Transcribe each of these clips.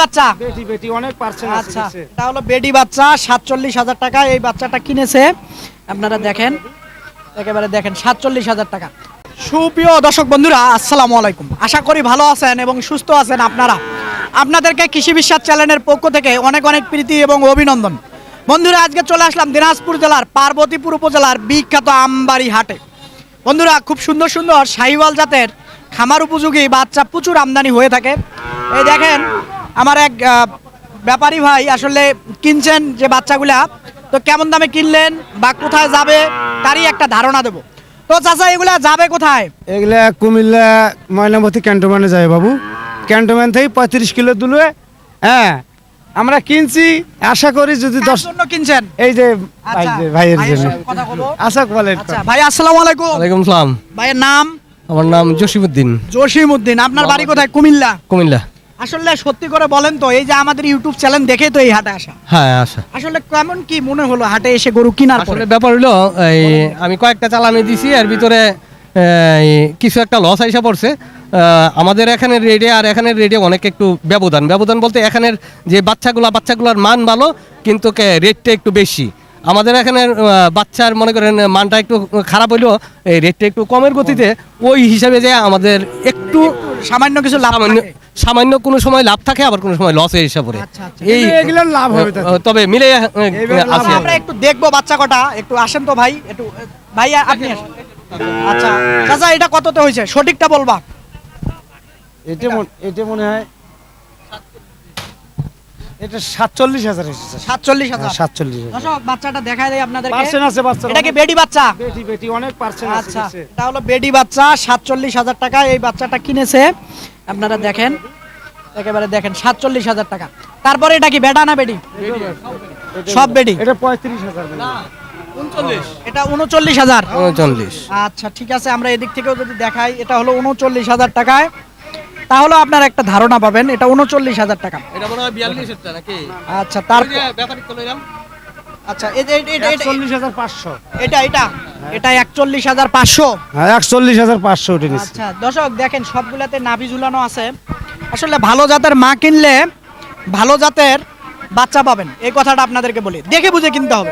বাচ্চা? বেটি বেটি অনেক পার্সেন্ট আচ্ছা বেডি বাচ্চা সাতচল্লিশ হাজার টাকা এই বাচ্চাটা কিনেছে। আপনারা দেখেন একেবারে দেখেন সাতচল্লিশ হাজার টাকা। সুপ্রিয় দর্শক বন্ধুরা আসসালামু আলাইকুম। আশা করি ভালো আছেন এবং সুস্থ আছেন আপনারা। আপনাদেরকে কৃষি বিশ্বাস চ্যানেলের পক্ষ থেকে অনেক অনেক প্রীতি এবং অভিনন্দন। বন্ধুরা আজকে চলে আসলাম দিনাজপুর জেলার পার্বতীপুর উপজেলার বিখ্যাত আমবাড়ি হাটে। বন্ধুরা খুব সুন্দর সুন্দর শাহিওয়াল জাতের খামার উপযোগী বাচ্চা প্রচুর আমদানি হয়ে থাকে। এই দেখেন আমার এক ব্যাপারী ভাই আসলে কিনছেন যে বাচ্চাগুলা তো কেমন দামে কিনলেন বা কোথায় যাবে তারই একটা ধারণা দেবো। তো চাচা এগুলা যাবে কোথায়? এগুলা কুমিল্লা ময়নামতি ক্যান্টনমেন্টে যায় বাবু। ক্যান্টনমেন্ট থেকে পঁয়ত্রিশ কিলো দুলে হ্যাঁ আমরা কিনছি আশা করি যদি দশ জন্য কিনছেন? এই যে আচ্ছা, ভাই ভাইয়ের জন্য। কথা আশা বলেন। আচ্ছা ভাই আসসালামু আলাইকুম। ওয়ালাইকুম সালাম। ভাইয়ের নাম? আমার নাম জসিমউদ্দিন। জসিম উদ্দিন আপনার বাড়ি কোথায়? কুমিল্লা। কুমিল্লা। আসলে সত্যি করে বলেন তো এই যে আমাদের ইউটিউব চ্যানেল দেখে তো এই হাটে আসা। হ্যাঁ আসা। আসলে কেমন কি মনে হলো হাটে এসে গরু কেনার পরে? আসলে ব্যাপার হলো এই আমি কয়েকটা চালানি দিছি এর ভিতরে কিছু একটা লস আইসা পড়ছে। আমাদের এখানের রেডে আর এখানের রেডে অনেক একটু ব্যবধান। ব্যবধান বলতে এখানের যে বাচ্চাগুলা বাচ্চাগুলোর মান ভালো কিন্তু রেটটা একটু বেশি। আমাদের এখানের আহ, বাচ্চার মনে করেন মানটা একটু খারাপ হইলেও এই রেটটা একটু কমের গতিতে ওই হিসাবে যে আমাদের একটু সামান্য কিছু লাভ সামান্য সামান্য কোনো সময় লাভ থাকে আবার কোনো সময় লস হিসাব করে। এই এগুলোর লাভ হবে তবে মিলে লাভ আছে। আমরা একটু দেখব বাচ্চা কটা একটু আসেন তো ভাই একটু ভাই আপনি আসেন। আচ্ছা চাচা এটা কততে হয়েছে? সঠিকটা বলবা। এটা এটা মনে হয় এটা সাতচল্লিশ হাজার এসেছে। সাতচল্লিশ হাজার। সাতচল্লিশ দর্শক বাচ্চাটা দেখাই দেয় আপনাদের পার্সেন্ট আছে বাচ্চা এটা কি বেডি বাচ্চা? বেটি বেটি অনেক পার্সেন্ট আছে আচ্ছা এটা হলো বেডি বাচ্চা সাতচল্লিশ হাজার টাকা এই বাচ্চাটা কিনেছে। আপনারা দেখেন একেবারে দেখেন সাতচল্লিশ হাজার টাকা। তারপরে এটা কি বেডা না বেডি? সব বেডি। এটা পঁয়ত্রিশ হাজার এটা উনচল্লিশ হাজার। উনচল্লিশ। আচ্ছা ঠিক আছে আমরা এদিক থেকেও যদি দেখাই এটা হলো উনচল্লিশ হাজার টাকায়। তাহলে আপনার একটা ধারণা পাবেন এটা উনচল্লিশ হাজার টাকা। এটা মনে হয় নাকি? আচ্ছা তারপর ব্যাপারই তো লইলাম আচ্ছা এই যে এটা- এটা- এটা- একচল্লিশ হাজার পাঁচশো। এটা এটা এটা একচল্লিশ হাজার পাঁচশো। হ্যাঁ একচল্লিশ হাজার পাঁচশো আচ্ছা দর্শক দেখেন সবগুলাতে নাভি ঝুলানো আছে। আসলে ভালো জাতের মা কিনলে ভালো জাতের বাচ্চা পাবেন। এই কথাটা আপনাদেরকে বলি। দেখে বুঝে কিনতে হবে।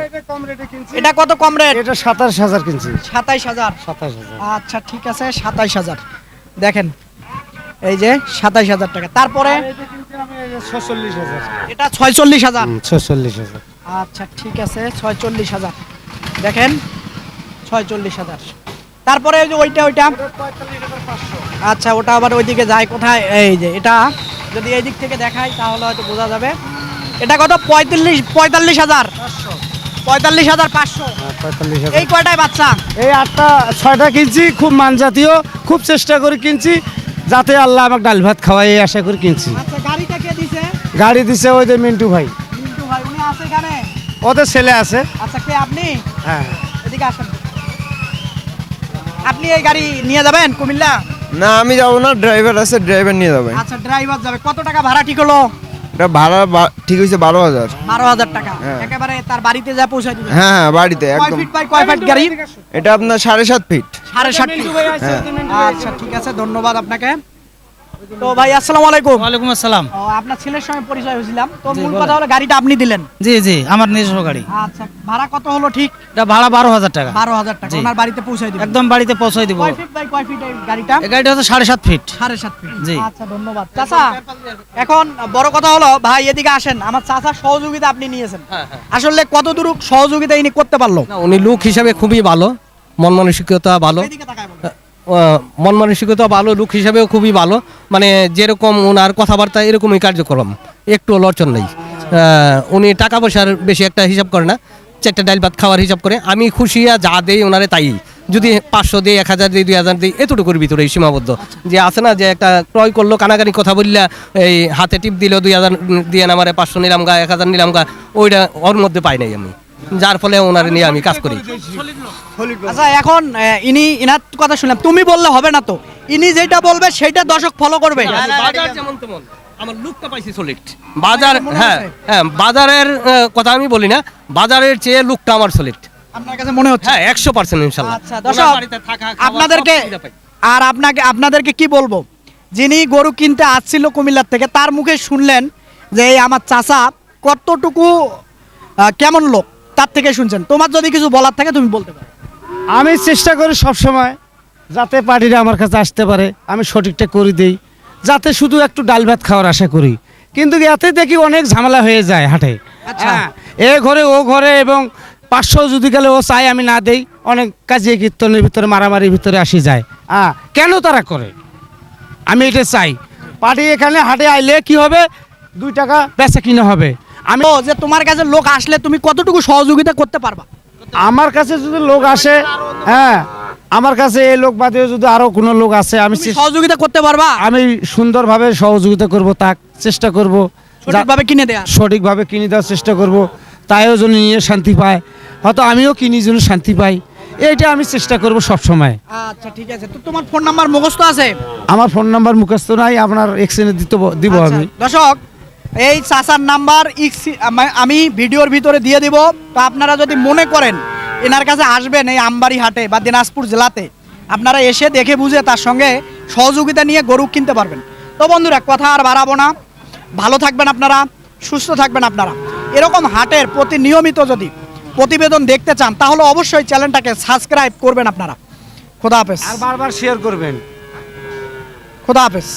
এটা কত কম রেট এটা সাতাশ হাজার কিনছি। সাতাইশ হাজার। সাতাশ হাজার। আচ্ছা ঠিক আছে সাতাইশ হাজার। দেখেন এই যে সাতাইশ হাজার টাকা। তারপরে? ছচল্লিশ হাজার। এটা ছয়চল্লিশ হাজার? ছচল্লিশ হাজার। আচ্ছা ঠিক আছে ছয়চল্লিশ হাজার। দেখেন ছয়চল্লিশ হাজার। তারপরে ওই যে ওইটা ওইটা? আচ্ছা ওটা আবার ওইদিকে যায় কোথায়? এই যে এটা যদি এই দিক থেকে দেখাই তাহলে হয়তো বোঝা যাবে। এটা কত? পঁয়তাল্লিশ পঁয়তাল্লিশ হাজার? পঁয়তাল্লিশ হাজার পাঁচশো। পঁয়তাল্লিশ হাজার। এই কয়টায় বাচ্চা? এই আটটা ছয়টা কিনছি খুব মানজাতীয় খুব চেষ্টা করে কিনছি। যাতে আল্লাহ আমাকে ডাল ভাত খাওয়াই আশা করে কিনছি। আচ্ছা গাড়িটা কে দিছে? গাড়ি দিছে ওই যে মিন্টু ভাই। মিন্টু ভাই উনি আছে এখানে? ওদের ছেলে আছে। আচ্ছা আপনি? হ্যাঁ। আপনি এই গাড়ি নিয়ে যাবেন কুমিল্লা? না আমি যাব না ড্রাইভার আছে ড্রাইভার নিয়ে যাবেন আচ্ছা ড্রাইভার যাবে। কত টাকা ভাড়া ঠিক হলো? এটা ভাড়া ঠিক হয়েছে বারো হাজার। বারো হাজার টাকা। হ্যাঁ। একেবারে তার বাড়িতে যা পৌঁছায় দিবে। হ্যাঁ হ্যাঁ বাড়িতে একদম। ফিট বাই কয় ফিট গাড়ি? এটা আপনার সাড়ে সাত ফিট সাড়ে সাত ফিট হ্যাঁ আচ্ছা ঠিক আছে ধন্যবাদ আপনাকে। তো ভাই আসসালামু আলাইকুম। ওয়ালাইকুম আসসালাম। ও, আপনার ছেলের সঙ্গে পরিচয় হয়েছিলাম। তো মূল কথা হলো গাড়িটা আপনি দিলেন। জি জি আমার নিজস্ব গাড়ি। আচ্ছা ভাড়া কত হলো ঠিক? এটা ভাড়া বারো হাজার টাকা। বারো হাজার টাকা। ওনার বাড়িতে দিবেন। একদম বাড়িতে পৌঁছাই দিব। কয় ফিট বাই কয় ফিট গাড়িটা? এই গাড়িটা হচ্ছে সাড়ে সাত ফিট সাড়ে সাত ফিট জি। আচ্ছা ধন্যবাদ। চাচা এখন বড় কথা হলো ভাই এদিকে আসেন। আমার চাচার সহযোগিতা আপনি নিয়েছেন। আসলে কত দূর সহযোগিতা ইনি করতে পারল? না, উনি লোক হিসাবে খুবই ভালো। মন মানসিকতা ভালো এদিকে তাকায় বলুন। আহ, মন মানসিকতা ভালো লোক হিসাবেও খুবই ভালো। মানে যেরকম ওনার কথাবার্তা, এরকমই কার্যক্রম। একটু লড়চন নেই। উনি টাকা পয়সার বেশি একটা হিসাব করে না। চারটা ডাল ভাত খাওয়ার হিসাব করে। আমি খুশি যা দেই ওনারে তাই। যদি পাঁচশো দিই, এক হাজার দিই, দুই হাজার দিই, এতটুকুর ভিতরে সীমাবদ্ধ। যে আছে না যে একটা ক্রয় করল, কানাকানি কথা বললা, এই হাতে টিপ দিল, দুই হাজার দিয়ে নামারে পাঁচশো নিলাম গা, এক হাজার নিলাম গা, ওইটা ওর মধ্যে পাই নাই আমি। যার ফলে ওনার নিয়ে আমি কাজ করি। আচ্ছা এখন ইনি ইনার কথা শুনলাম তুমি বললে হবে না তো? ইনি যেটা বলবে সেটা দর্শক ফলো করবে। বাজার আমার লুকটা পাইছি সলিড বাজার হ্যাঁ হ্যাঁ বাজারের কথা আমি বলি না বাজারের চেয়ে লুকটা আমার সলিড আপনার কাছে মনে হচ্ছে? হ্যাঁ একশো পার্সেন্ট ইনশাল্লাহ। আচ্ছা দর্শক আপনাদেরকে আর আপনাকে আপনাদেরকে কি বলব? যিনি গরু কিনতে আসছিল কুমিল্লার থেকে তার মুখে শুনলেন যে এই আমার চাচা কতটুকু কেমন লোক? তার থেকে শুনছেন। তোমার যদি কিছু বলার থাকে তুমি বলতে পারো। আমি চেষ্টা করি সব সময় যাতে পার্টিরা আমার কাছে আসতে পারে আমি সঠিকটা করে দিই যাতে শুধু একটু ডাল ভাত খাওয়ার আশা করি। কিন্তু এতে দেখি অনেক ঝামেলা হয়ে যায় হাটে। আচ্ছা। হ্যাঁ, এ ঘরে ও ঘরে এবং পাঁচশো যদি গেলে ও চাই আমি না দেই অনেক কাজে কীর্তনের ভিতরে মারামারির ভিতরে আসি যায়। হ্যাঁ কেন তারা করে? আমি এটা চাই। পার্টি এখানে হাটে আইলে কি হবে? দুই টাকা বেচা কিনা হবে। আমি যে তোমার কাছে লোক আসলে তুমি কতটুকু সহযোগিতা করতে পারবা? আমার কাছে যদি লোক আসে হ্যাঁ আমার কাছে এই লোক বাদে যদি আরও কোনো লোক আছে আমি সহযোগিতা করতে পারবা? আমি সুন্দরভাবে সহযোগিতা করব তাক চেষ্টা করব। সঠিকভাবে কিনে দেয়া। সঠিকভাবে কিনে দেওয়ার চেষ্টা করব তাইও যেন নিয়ে শান্তি পায়। হয়তো আমিও কিনি যেন শান্তি পাই। এইটা আমি চেষ্টা করব সব সময় আচ্ছা ঠিক আছে। তো তোমার ফোন নাম্বার মুখস্থ আছে? আমার ফোন নাম্বার মুখস্থ নাই আপনার এক্সচেঞ্জে দিতে দিব আচ্ছা, আমি। দর্শক এই চাচার নাম্বার আমি ভিডিওর ভিতরে দিয়ে দিব। তো আপনারা যদি মনে করেন এনার কাছে আসবেন এই আমবাড়ি হাটে বা দিনাজপুর জেলাতে আপনারা এসে দেখে বুঝে তার সঙ্গে সহযোগিতা নিয়ে গরু কিনতে পারবেন। তো বন্ধুরা কথা আর বাড়াবো না। ভালো থাকবেন আপনারা সুস্থ থাকবেন আপনারা। এরকম হাটের প্রতি নিয়মিত যদি প্রতিবেদন দেখতে চান তাহলে অবশ্যই চ্যানেলটাকে সাবস্ক্রাইব করবেন আপনারা। খোদা হাফেজ। আর বারবার শেয়ার করবেন। খোদা হাফেজ।